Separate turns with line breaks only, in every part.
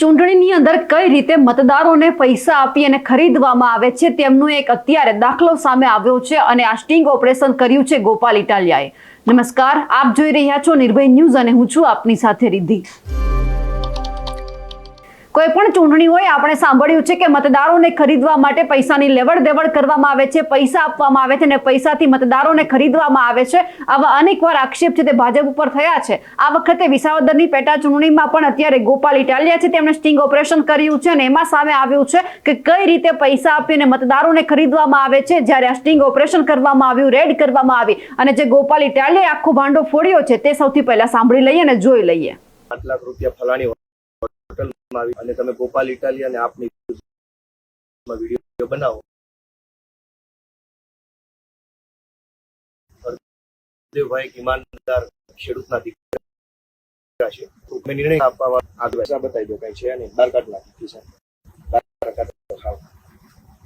ચૂંટણીની અંદર કઈ રીતે મતદારોને પૈસા આપી અને ખરીદવામાં આવે છે તેમનું એક અત્યારે દાખલો સામે આવ્યો છે અને આ સ્ટિંગ ઓપરેશન કર્યું છે ગોપાલ ઇટાલિયાએ. નમસ્કાર, આપ જોઈ રહ્યા છો નિર્ભય ન્યૂઝ અને હું છું આપની સાથે રિદ્ધિ. કોઈ પણ ચૂંટણી હોય, આપણે સાંભળ્યું છે કે મતદારોને ખરીદવા માટે પૈસાની લેવડ દેવડ કરવામાં આવે છે, પૈસા આપવામાં આવે છે અને પૈસાથી મતદારોને ખરીદવામાં આવે છે. આવા અનેકવાર આક્ષેપ છે તે ભાજપ ઉપર થયા છે. આ વખતે વિસાવદરની પેટા ચૂંટણીમાં પણ અત્યારે ગોપાલ ઇટાલિયા છે, તેમણે સ્ટિંગ ઓપરેશન કર્યું છે અને એમાં સામે આવ્યું છે કે કઈ રીતે પૈસા આપીને મતદારોને ખરીદવામાં આવે છે. જ્યારે આ સ્ટિંગ ઓપરેશન કરવામાં આવ્યું, રેડ કરવામાં આવી અને જે ગોપાલ ઇટાલિયાએ આખો ભાંડો ફોડ્યો છે તે સૌથી પહેલા સાંભળી લઈએ અને જોઈ લઈએ.
લાખ રૂપિયા ફલાણી હોટલમાં આવી અને તમે ગોપાલ ઇટાલી અને આપની વીડિયો બનાવો. હરદેવભાઈ ઈમાનદાર ખેડૂતના દીકરા છે. મેં નિર્ણય આપવા આગળ બતાવી દો કઈ છે નહીં. બાર કાઢ નાખી ખિસ્સા બાર કાઢો ખાવ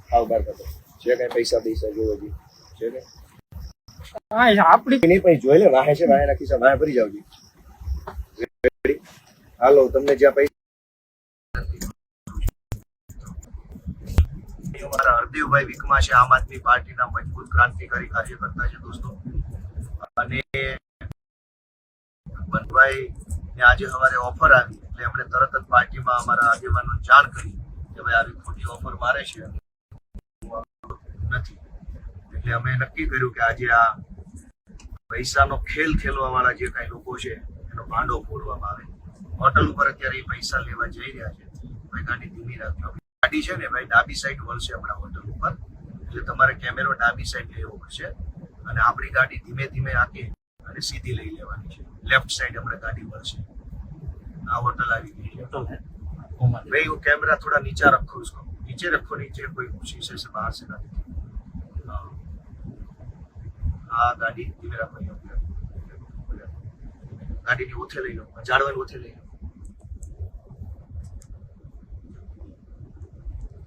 ખાવ બાર કાઢો. જે કઈ પૈસા પૈસા જોવો જી. છે કઈ
આપડી
નહીં જોઈ લે વાહે છે વાહે રાખી છે. વાહે ભરી જાવજી હાલો તમને જ્યાં પૈસા અમારા હરદેવભાઈ વિકમા છે. આમ આદમી પાર્ટીના મજબૂત ક્રાંતિકારી કાર્યકર્તા છે દોસ્તો. અને બનભાઈ ને આજે અમારે ઓફર આવી. એટલે એમણે તરત જ પાર્ટીમાં અમારા આગેવાનો જાણ કરી કે ભાઈ આવી ખોટી ઓફર મારે છે. નથી. એટલે અમે નક્કી કર્યું કે આજે આ પૈસાનો ખેલ ખેલવા વાળા જે કઈ લોકો છે, એનો ભાંડો ફોડવામાં આવે. હોટલ ઉપર અત્યારે એ પૈસા લેવા જઈ રહ્યા છે. ગાડી ધીમી રાખજો. ગાડી છે ને ભાઈ ડાબી સાઈડ વળશે હમણાં હોટલ ઉપર. એટલે તમારે કેમેરો ડાબી સાઈડ લેવો પડશે અને આપણી ગાડી ધીમે ધીમે આંકી અને સીધી લઈ લેવાની છે. લેફ્ટ સાઈડ હમણાં ગાડી વળશે. આ હોટલ આવી ગઈ છે. ભાઈ હું કેમેરા થોડા નીચા રખું છું. નીચે રખો નીચે કોઈ ઊંચી છે બહાર છે હા. આ ગાડી ધીમે રાખવાની ગાડીની ઓથે લઈ લો જાળવાની ઓથે લઈ લો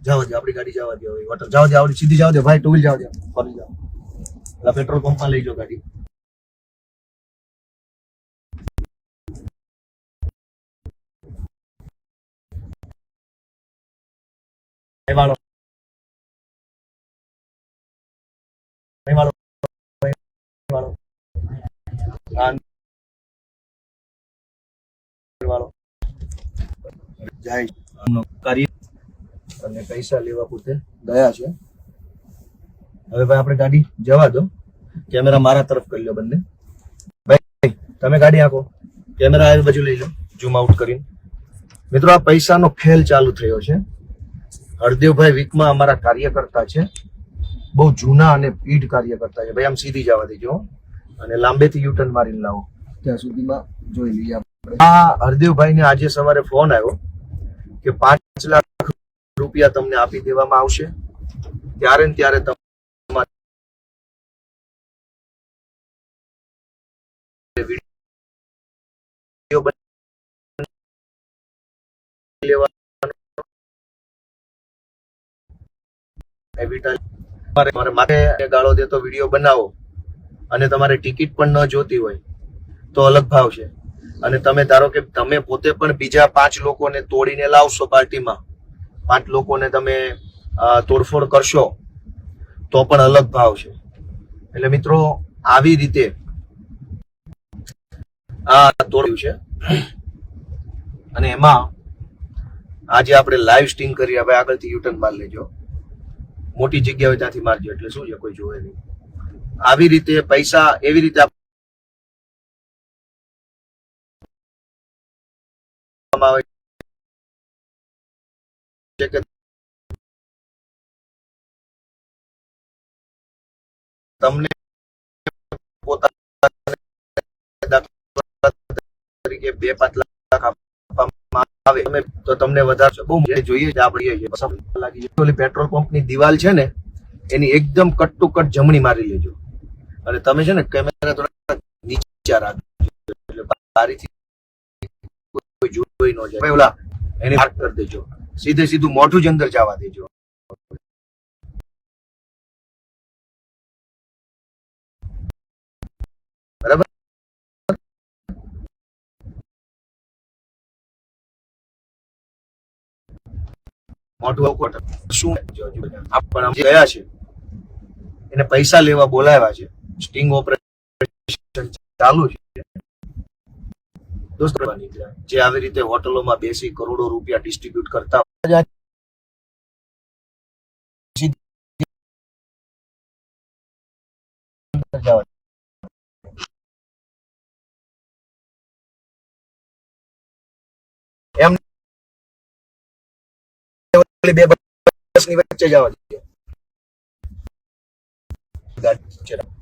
જાવ દે, આપણી ગાડી જવા દે હવે. વોટર જવા દે આવડી સીધી જવા દે, ભાઈ ટુ વ્હીલ જવા દે ફરી જાવ એટલે પેટ્રોલ પંપમાં લઈ જાઓ ગાડી. જાય. કાર્ય અને પૈસા લેવા પૂરતે ગયા છે. હવે ભાઈ આપણે ગાડી જવા દો. કેમેરા મારા તરફ કરી લો બંને. ભાઈ તમે ગાડી આંકો કેમેરા આ બાજુ લઈ લો. ઝૂમ આઉટ કરીને. મિત્રો આ પૈસાનો ખેલ ચાલુ થયો છે. હરદેવભાઈ વીકમાં અમારા કાર્યકર્તા છે. બહુ જૂના અને પીઢ કાર્યકર્તા છે. ભાઈ આમ સીધી જવા દેજો અને લાંબેથી યુટર્ન મારીને લાવો. ત્યાં સુધીમાં જોઈ લઈએ આપણે. આ હરદેવભાઈને આજે સવારે ફોન આવ્યો કે પાંચ લાખ રૂપિયા તમને આપી દેવામાં આવશે. ત્યારે ને ત્યારે તમારે ગાળો દેતો વીડિયો બનાવો. અને તમારે ટિકિટ પણ ન જોતી હોય તો અલગ ભાવ છે. અને તમે ધારો કે તમે પોતે પણ બીજા પાંચ લોકોને તોડીને લાવશો પાર્ટીમાં પાંચ લોકોને તમે તોડફોડ કરશો, તો પણ અલગ ભાવ છે. એટલે મિત્રો, આવી રીતે, આ તોડ્યું છે. અને એમાં, આજે આપણે લાઈવ સ્ટિંગ કરી હવે આગળથી યુટર્ન માર લેજો. મોટી જગ્યા હોય ત્યાંથી મારજો, એટલે શું છે, કોઈ જોવે નહીં. આવી રીતે પૈસા, એવી રીતે આવે તમને તરીકે બે પાંચ લાખ આપવામાં આવે. તમે તમને વધારે બહુ જોઈએ આપણે લાગી પેટ્રોલ પંપની દિવાલ છે ને, એની એકદમ કટ ટુ કટ જમણી મારી લેજો. અને તમે છે ને કેમેરા થોડા નીચે રાખજો. એટલે બારીથી કોઈ જોઈ ન જાય. ઓલા, એને માર્ક કરી દેજો. સીધે સીધું મોઢું જ અંદર જવા દેજો. બરાબર? મોટું અવકોટ શું? આપણ ગયા છે. એને પૈસા લેવા બોલાવ્યા છે. સ્ટિંગ ઓપરેશન ચાલુ છે. દોસ્તો, જે આવી રીતે હોટલોમાં બેસી કરોડો રૂપિયા ડિસ્ટ્રીબ્યુટ કરતા. જવા એમ ઓલી બે બસની વચ્ચે જવા દઈએ ગાડી નીચે રાખો.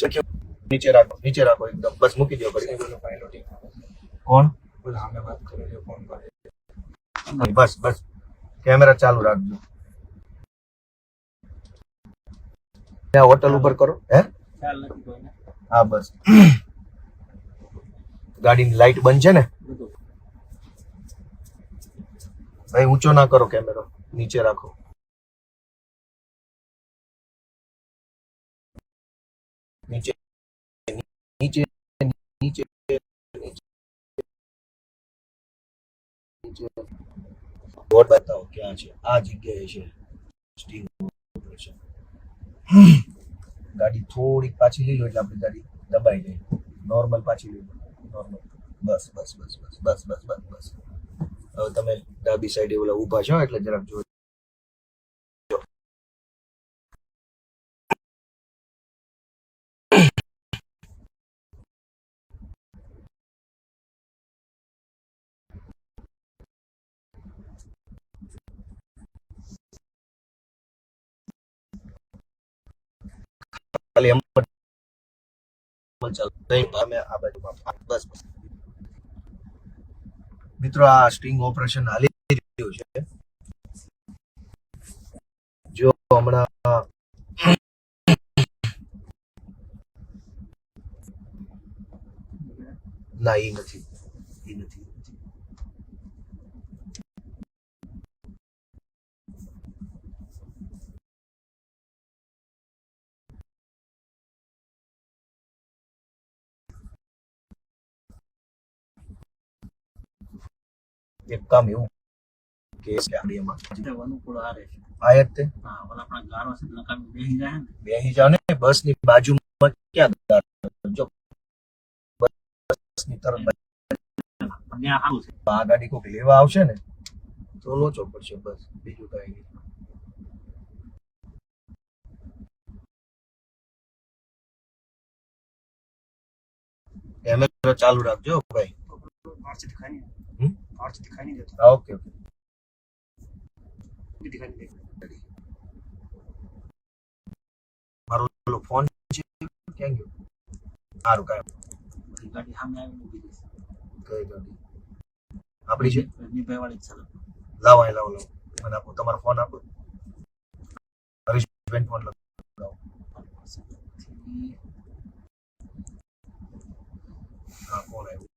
Secure. નીચે રાખો નીચે રાખો એકદમ. બસ મૂકી દો ઘડી કોણ?
સામે વાત કરી ફોન પર
બસ બસ. કેમેરા ચાલુ રાખજો. ત્યાં હોટલ ઉપર કરો. હે?
ખ્યાલ નથી કોઈને
હા બસ. ગાડીની લાઈટ બંધ છે ને
બધું
ભાઈ, ઊંચો ના કરો કેમેરો નીચે રાખો. નીચે નીચે નીચે બોર્ડ બતાવો, ક્યાં છે? આ જગ્યાએ છે. સ્ટીમ ગાડી થોડીક પાછી લઈ લો એટલે આપણી ગાડી દબાઈ જાય. નોર્મલ પાછી લઈ લો. નોર્મલ બસ બસ બસ બસ બસ બસ બસ બસ. હવે તમે ડાબી સાઈડે ઓલા ઊભા છો એટલે જરાક જો ખાલી એમ ચાલો. બસ બસ. મિત્રો આ સ્ટિંગ ઓપરેશન હાલી રહ્યું છે. જો હમણાં ના એ નથી. એ નથી. એક કામ એવું કે એમાં.
તે અનુકૂળ હારે છે.
આયત તે
હા ઓલા આપણા ગારો છે નકામી બેસી જાય ને.
બેસી જાવ ને બસની બાજુમાં ક્યાં ગાડી? જો બસની તરફ
ત્યાં સારું છે.
આ ગાડી કોઈક લેવા આવશે ને તો લોચો પડશે બસ બીજું કઈ નહીં. કેમેરો ચાલુ રાખજો ભાઈ.
ખાઈ નહીં
હમ?
મારથી
ओके ઓકે ઓકે
બીજી ખાઈ નહીં
મારો પેલો ફોન છે ક્યાં ગયો? સારું કાંઈ
ગાડી સામે આવીને ઊભી રહેશે
કઈ ગાડી આપણી છે?
રજનીભાઈ વાળી ચાલે
લાવો અહીં લાવો લાવો. મને આપો તમારો ફોન આપો. હરીશબેન ફોન લાવો હા ફોન આવ્યો.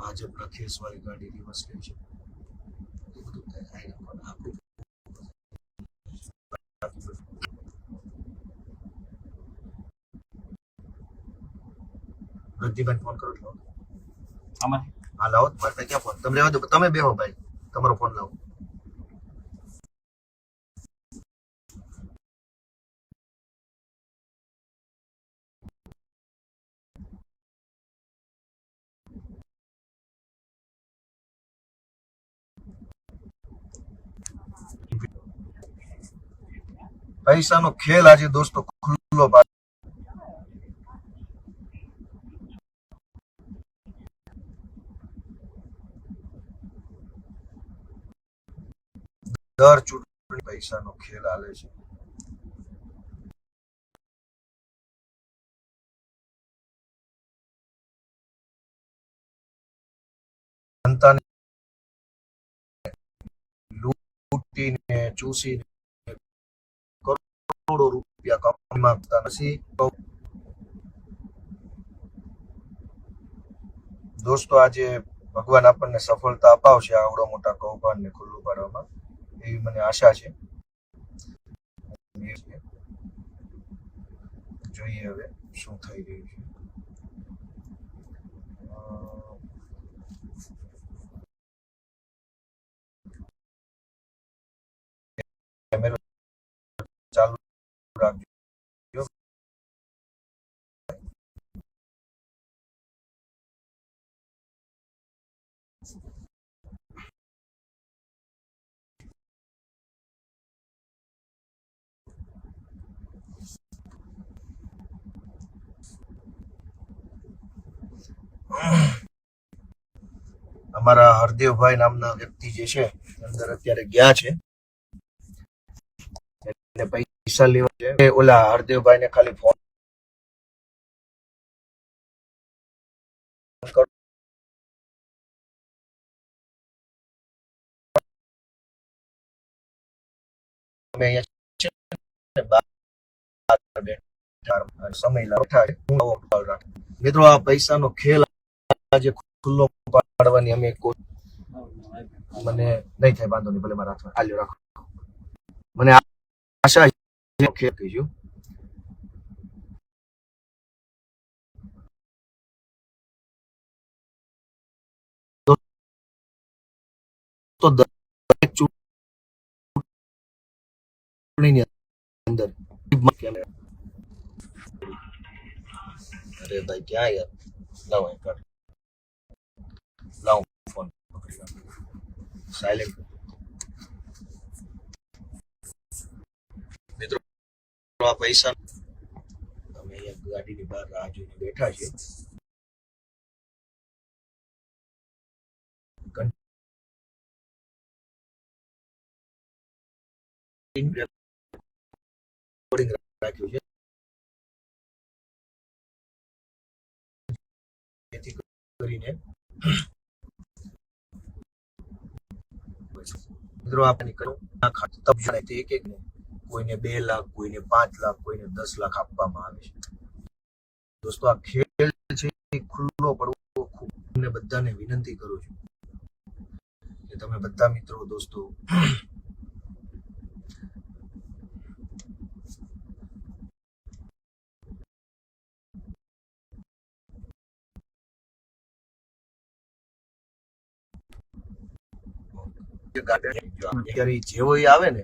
ભાજપ કેસવાળી ગાડી રિવર્સ લેશે રજનીભાઈ ફોન કરો લાવો
અમારે?
હા લાવો. મારે ક્યાં ફોન? તમે રહેવા દો. તમે બેહો ભાઈ. તમારો ફોન લાવો. પૈસાનો ખેલ આજે દોસ્તો ખુલ્લો દર ચૂંટણી પૈસાનો ખેલ હાલે છે. જનતાને લૂંટીને ચૂસીને કરોડો રૂપિયા કમાઈ માંગતા નથી. દોસ્તો, આજે ભગવાન આપણને સફળતા અપાવશે આવડો મોટા કૌભાંડને ખુલ્લું પાડવામાં. એવી મને આશા છે. જોઈએ હવે શું થઈ રહ્યું છે. કેમેરો રાખજો અમારા હરદેવભાઈ નામના વ્યક્તિ જે છે અંદર અત્યારે ગયા છે. એને પૈસા લેવા છે. ઓલા હરદેવભાઈ ને ખાલી ફોન. મિત્રો, આ પૈસાનો ખેલ આજે ખુલ્લો પાડવાની અમે મને નહીં થાય, વાંધો નહીં, ભલે મારા રાખો. મને આશા અંદર અરે ભાઈ ક્યાં યાર લાવો કાઢ લાવો ફોન સાયલેન્ટ મિત્રો આ પૈસા અમે અહીંયા ગાડીની બહાર રાહ જોઈને બેઠા છીએ Recording રાખ્યું છે જેથી કરીને મિત્રો આપણે કરું આ ખાતું તબ જણાય તે એક એક ને કોઈને બે લાખ, કોઈને પાંચ લાખ, કોઈને દસ લાખ આપવામાં આવે છે. દોસ્તો, આ ખેલ છે ખુલ્લો પડવો ખૂબ તમને બધાને વિનંતી કરું છું. કે તમે બધા મિત્રો, દોસ્તો અત્યારે જેવો આવે ને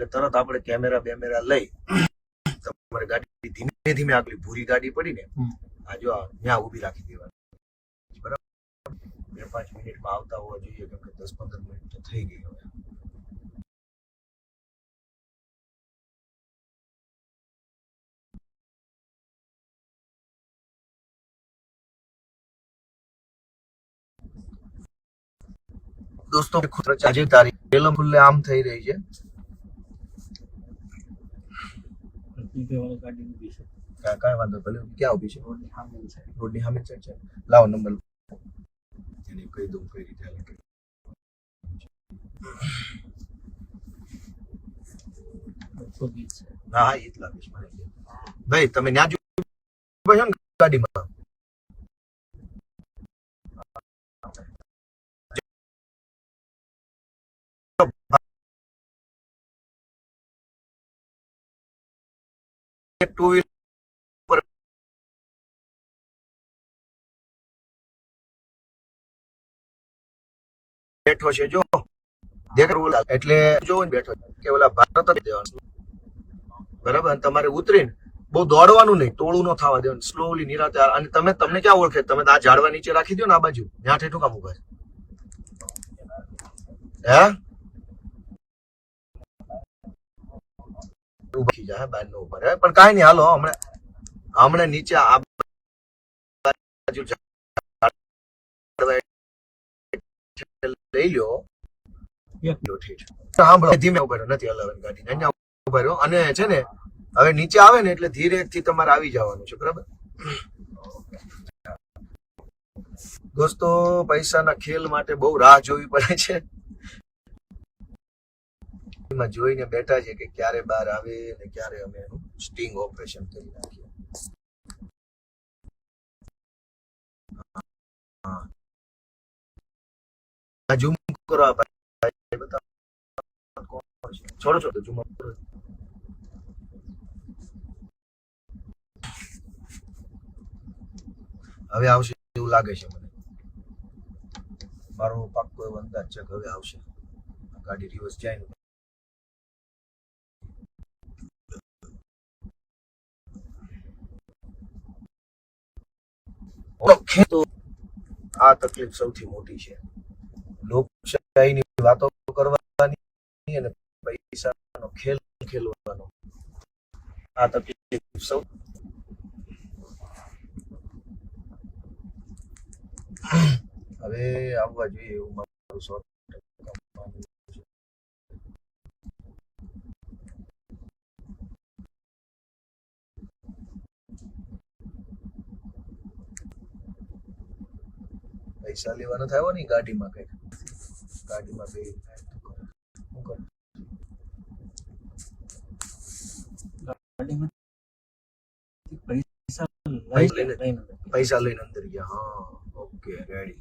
એટલે તરત આપણે કેમેરા બેમેરા લઈ તમારે ગાડી ધીમે ધીમે આગલી ભૂરી ગાડી પડી ને આ જો ત્યાં ઊભી રાખી દેવાની. બરાબર? બે પાંચ મિનિટમાં આવતા હોવા જોઈએ કેમ કે દસ પંદર મિનિટ તો થઈ ગઈ હવે. દોસ્તો આજે તારીખ આમ થઈ રહી છે.
વાળો ગાડી ઊભી છે.
કાંઈ કાંઈ વાંધો ભલે ક્યાં ઊભી છે?
રોડની સામે છે
રોડની સામે સાઈડ છે લાવો નંબર. એને કહી દઉં કઈ રીતે હાલે છે.
છે.
હા એ જ લાગે મને ભાઈ તમે ન્યા જો છો ને ગાડીમાં? ટુ વ્હીલર બેઠો છે, જો. એટલે જો બેઠો કે ઓલા ભારત બરાબર? તમારે ઉતરીને બહુ દોડવાનું નહીં, ટોળું ન થવા દેવાનું. સ્લોલી નિરાતે. અને તમે, તમને ક્યાં ઓળખે? તમે આ ઝાડવા નીચે રાખી દો ને આ બાજુ. ત્યાં ઠેઠું કામ ઊભા હે? ઊભા જાય બાર નો ઉપર પણ કાંઈ નહીં હાલો હમણાં હમણાં નીચે આ બાજુ લઈ લ્યો. સાંભળો. ધીમે ઊભા નથી હલાવવાની ગાડી. અહીંયા ઊભા રહ્યો અને છે ને હવે નીચે આવે ને એટલે ધીરે થી તમારે આવી જવાનું છે બરાબર? દોસ્તો પૈસાના ખેલ માટે બહુ રાહ જોવી પડે છે. એમાં જોઈને બેઠા છે કે ક્યારે બહાર આવે અને ક્યારે અમે એનું સ્ટિંગ ઓપરેશન કરી નાખીએ. ઝૂમ કરો ભાઈ. બતાવો. છોડો છોડો. ઝૂમ કરો. હવે આવશે એવું લાગે છે મને. મારો પાક્કો એવો અંદાજ છે કે હવે આવશે. ગાડી રિવર્સ જાય ને ઓળખે તો આ તકલીફ સૌથી મોટી છે. લોકશાહીની વાતો કરવાની અને પૈસાનો ખેલ ખેલવાનો. આ તકલીફ સૌ હવે આવવા જોઈએ એવું મારું સો ટકા માનવું છે. પૈસા લેવાનો થયો ને ગાડીમાં કઈ ગાડીમાં બે
પૈસા
લઈને અંદર ગયા. હા ઓકે રેડી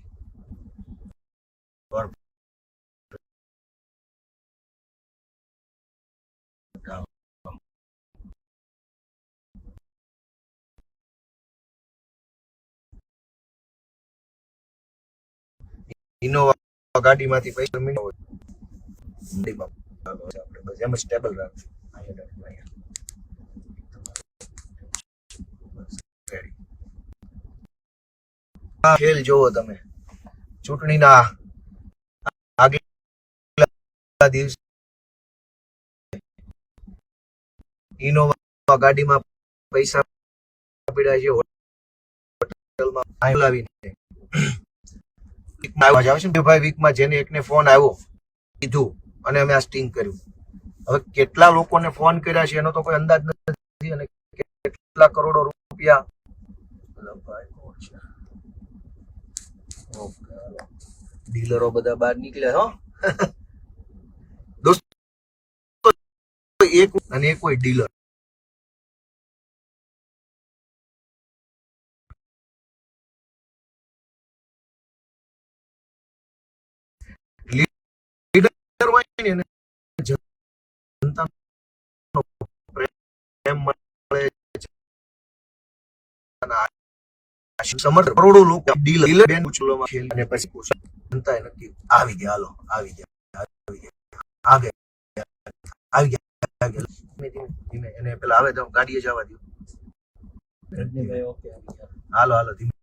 ઇનોવા ગાડીમાંથી પૈસા મીનો હોય. બસ એમ સ્ટેબલ રાખજો ખેલ જોવો તમે. ચૂંટણીના આગલા દિવસે ઇનોવા ગાડીમાં પૈસા પીડા છે. હોટલમાં લાવીને વીકમાં આવ્યા છે. આવે છે ને ભાઈ વીકમાં જેને એકને ફોન આવ્યો, કીધું અને અમે આ સ્ટિંગ કર્યું. હવે કેટલા લોકોને ફોન કર્યા છે એનો તો કોઈ અંદાજ નથી અને કેટલા કરોડો રૂપિયા ડીલરો બધા બહાર નીકળ્યા હો. દોસ્તો, એક અને એક કોઈ ડીલર. હોય ને જનતાનો પ્રેમ મળે સમર્થ કરોડો લોકો ડીલ બેન ઉછળવામાં ખેલ અને પછી પૂછે જનતાએ નક્કી આવી ગયા. હાલો, આવી ગયા આવી ગયા આવી ગયા આવી ગયા ધીમે એને પેલા આવે તો ગાડીએ જવા દો હાલો હાલો, ધીમે.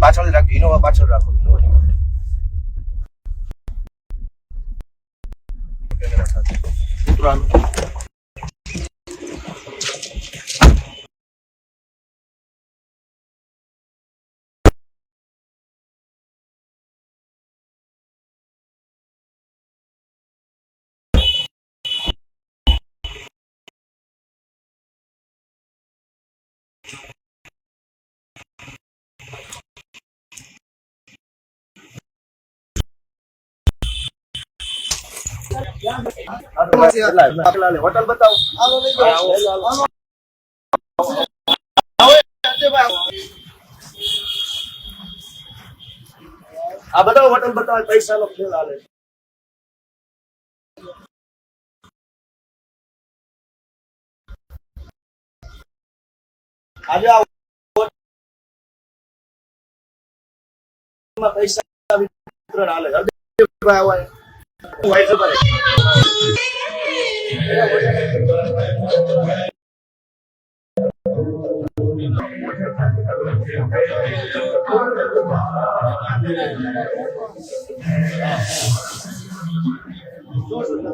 પાછળ રાખો ઇનોવા પાછળ રાખો ઉતરવાનું હોટલ બતાવો હોટલ બતાવે પૈસા નો ખેલ હાલે. આજે પૈસા વિતરણ હાલે છે. હરદેવભાઈ આવો અહીંયા. હું વાઇસ ઉપર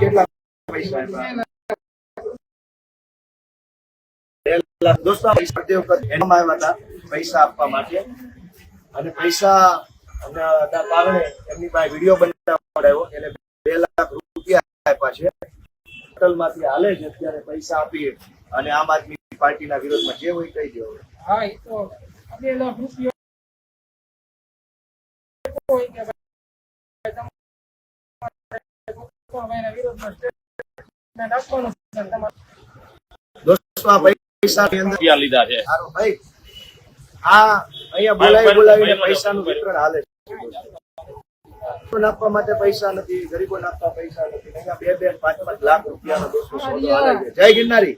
કેટલા પૈસા આપ્યા? પહેલા દોસ્તો પૈસા વખત એનામાં આવ્યા હતા પૈસા આપવા માટે અને પૈસા કારણે એમની પાસે વીડિયો બનાવડાવ્યો એટલે બે લાખ રૂપિયા આપ્યા છે હોટલમાંથી હાલે છે અત્યારે પૈસા આપી અને આમ આદમી પાર્ટીના વિરોધમાં જે હોય કહી દો
હા એ તો બે લાખ રૂપિયા
દોસ્તો આ અંદર.
લીધા છે.
આ અહીંયા બોલાવી બોલાવીને પૈસાનું વિતરણ હાલે છે. આપવા માટે પૈસા નથી ગરીબો આપવા પૈસા નથી. અહીંયા બે બે પાંચ પાંચ લાખ રૂપિયાનો દોસ્તો જય ગિરનારી.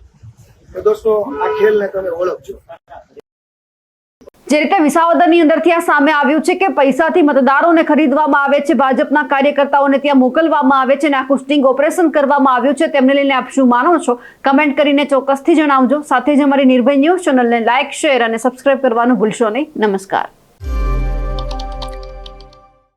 તો દોસ્તો આ ખેલને તમે ઓળખજો.
જે રીતે વિસાવદરની અંદરથી આ સામે આવ્યું છે કે પૈસાથી મતદારોને ખરીદવામાં આવે છે, ભાજપના કાર્યકર્તાઓને ત્યાં મોકલવામાં આવે છે અને આખું સ્ટિંગ ઓપરેશન કરવામાં આવ્યું છે. તેમને લઈને આપ શું માનો છો? કમેન્ટ કરીને ચોક્કસથી જણાવજો. સાથે જ અમારી નિર્ભય ન્યૂઝ ચેનલને લાઇક શેર અને સબસ્ક્રાઇબ કરવાનું ભૂલશો નહીં. નમસ્કાર.